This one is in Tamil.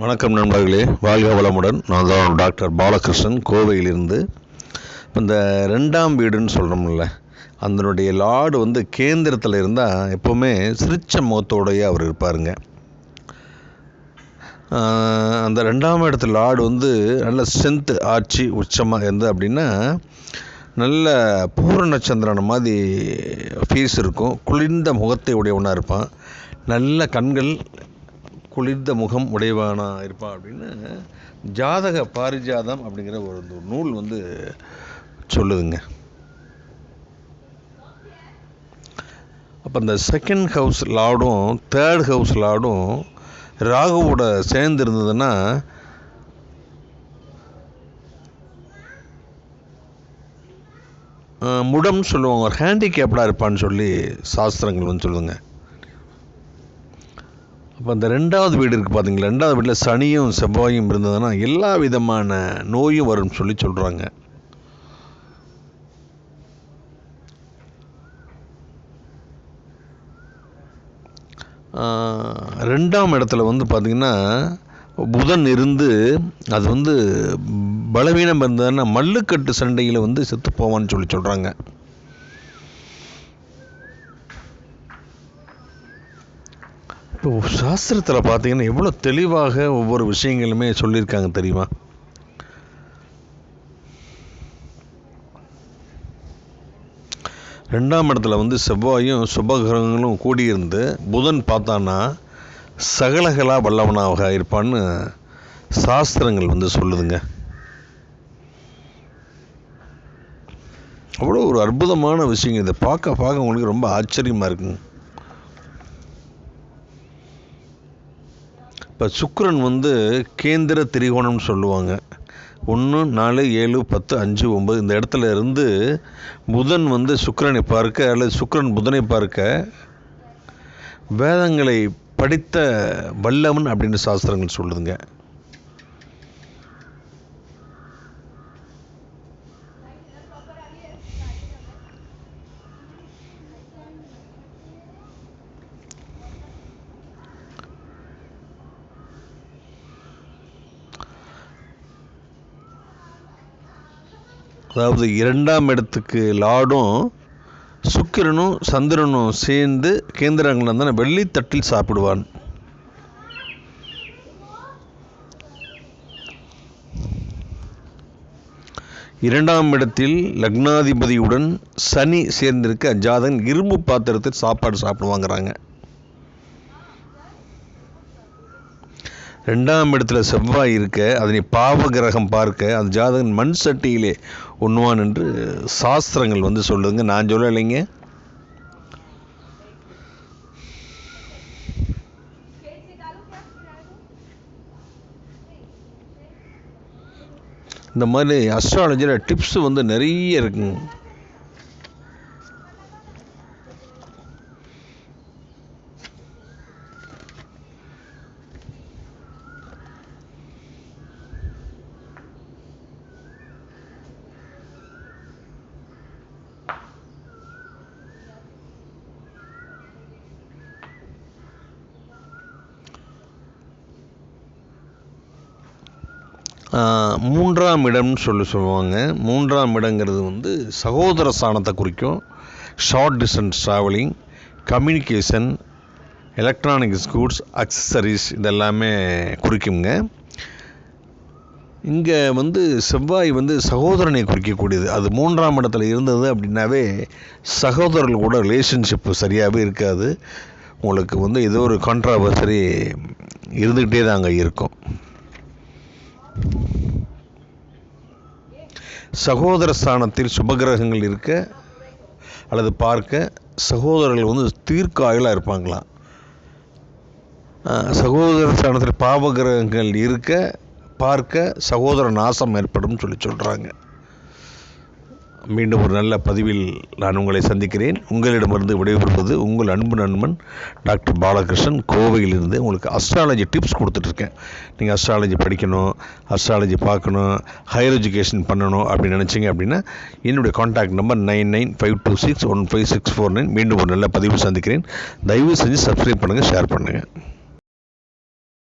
வணக்கம் நண்பர்களே. வாழ்க வளமுடன். நான் தான் டாக்டர் பாலகிருஷ்ணன். கோவையிலிருந்து. இப்போ இந்த ரெண்டாம் வீடுன்னு சொல்கிறோம்ல அதனுடைய லார்டு வந்து கேந்திரத்தில் இருந்தால் எப்போவுமே சிரிச்ச முகத்தோடையே அவர் இருப்பாருங்க. அந்த ரெண்டாம் இடத்துல லார்டு வந்து நல்ல ஸ்ட்ரென்த்து ஆட்சி உச்சமாக இருந்து அப்படின்னா நல்ல பூரண மாதிரி ஃபீஸ் இருக்கும். குளிர்ந்த முகத்தை உடையவனாக இருப்பான். நல்ல கண்கள் குளிர்ந்த முகம் உடையவனா இருப்பான் அப்படின்னு ஜாதக பாரிஜாதம் அப்படிங்கிற ஒரு நூல் வந்து சொல்லுதுங்க. அப்போ இந்த செகண்ட் ஹவுஸ் லார்டும் தேர்ட் ஹவுஸ் லார்டும் ராகுவோட சேர்ந்து இருந்ததுன்னா முடம்னு முடம் சொல்லுவாங்க ஒரு ஹேண்டிகேப்டாக இருப்பான்னு சொல்லி சாஸ்திரங்கள் வந்து சொல்லுங்கள் இப்போ அந்த ரெண்டாவது வீடு இருக்குது பார்த்தீங்களா ரெண்டாவது வீட்டில் சனியும் செவ்வாயும் இருந்ததுன்னா எல்லா விதமான நோயும் வரும்னு சொல்லி சொல்கிறாங்க ரெண்டாம் இடத்துல வந்து பார்த்திங்கன்னா புதன் இருந்து அது வந்து பலவீனம் இருந்ததுன்னா மல்லுக்கட்டு சண்டையில் வந்து செத்து போவான்னு சொல்லி சொல்கிறாங்க இப்போ சாஸ்திரத்தில் பார்த்தீங்கன்னா எவ்வளோ தெளிவாக ஒவ்வொரு விஷயங்களுமே சொல்லியிருக்காங்க தெரியுமா? ரெண்டாம் இடத்துல வந்து செவ்வாயும் சுபகிரகங்களும் கூடியிருந்து புதன் பார்த்தான்னா சகலகலா வல்லவனாக இருப்பான்னு சாஸ்திரங்கள் வந்து சொல்லுதுங்க. அவ்வளோ ஒரு அற்புதமான விஷயங்க. இதை பார்க்க பார்க்க உங்களுக்கு ரொம்ப ஆச்சரியமாக இருக்குங்க. இப்போ சுக்ரன் வந்து கேந்திர திரிகோணம்னு சொல்லுவாங்க. ஒன்று நாலு ஏழு பத்து அஞ்சு ஒம்பது இந்த இடத்துல இருந்து புதன் வந்து சுக்கரனை பார்க்க அல்லது சுக்கரன் புதனை பார்க்க வேதங்களை படித்த வல்லவன் அப்படின்னு சாஸ்திரங்கள் சொல்லுதுங்க. அதாவது இரண்டாம் இடத்துக்கு லார்டும் சுக்கிரனும் சந்திரனும் சேர்ந்து கேந்திரங்கள் தான் வெள்ளித்தட்டில் சாப்பிடுவான். இரண்டாம் இடத்தில் லக்னாதிபதியுடன் சனி சேர்ந்திருக்க ஜாதகன் இரும்பு பாத்திரத்தில் சாப்பாடு சாப்பிடுவாங்கிறாங்க. ரெண்டாம் இடத்துல செவ்வாய் இருக்க அதனை பாவ கிரகம் பார்க்க அந்த ஜாதகன் மண் சட்டியிலே உண்ணுவான் என்று சாஸ்திரங்கள் வந்து சொல்லுதுங்க. நான் சொல்லலைங்க இந்த மாதிரி அஸ்ட்ராலஜியில் டிப்ஸ் வந்து நிறைய இருக்குங்க. மூன்றாம் இடம்னு சொல்லி சொல்லுவாங்க. மூன்றாம் இடங்கிறது வந்து சகோதர ஸ்தானத்தை குறிக்கும். Short distance travelling communication electronics goods accessories இதெல்லாமே குறிக்குங்க. இங்கே வந்து செவ்வாய் வந்து சகோதரனை குறிக்கக்கூடியது. அது மூன்றாம் இடத்துல இருந்தது அப்படின்னாவே சகோதரர்கள் கூட ரிலேஷன்ஷிப் சரியாகவே இருக்காது. உங்களுக்கு வந்து ஏதோ ஒரு கான்ட்ராவர்சரி இருந்துக்கிட்டே தான் அங்கே இருக்கும். சகோதர ஸ்தானத்தில் சுபகிரகங்கள் இருக்க அல்லது பார்க்க சகோதரர்கள் வந்து தீர்க்காயலாக இருப்பாங்களாம் சகோதர ஸ்தானத்தில் பாவகிரகங்கள் இருக்க பார்க்க சகோதர நாசம் ஏற்படும் சொல்லி சொல்கிறாங்க மீண்டும் ஒரு நல்ல பதிவில் நான் உங்களை சந்திக்கிறேன். உங்களிடமிருந்து விடைபெறுவது உங்கள் அன்பு நண்பன் டாக்டர் பாலகிருஷ்ணன். கோவையிலிருந்து உங்களுக்கு அஸ்ட்ராலஜி டிப்ஸ் கொடுத்துட்ருக்கேன். நீங்கள் அஸ்ட்ராலஜி படிக்கணும் அஸ்ட்ராலஜி பார்க்கணும் ஹையர் எஜுகேஷன் பண்ணணும் அப்படின்னு நினச்சிங்க அப்படின்னா என்னுடைய contact number nine nine five two six one five six four nine மீண்டும் ஒரு நல்ல பதிவு சந்திக்கிறேன். தயவு செஞ்சு சப்ஸ்கிரைப் பண்ணுங்கள் ஷேர் பண்ணுங்கள்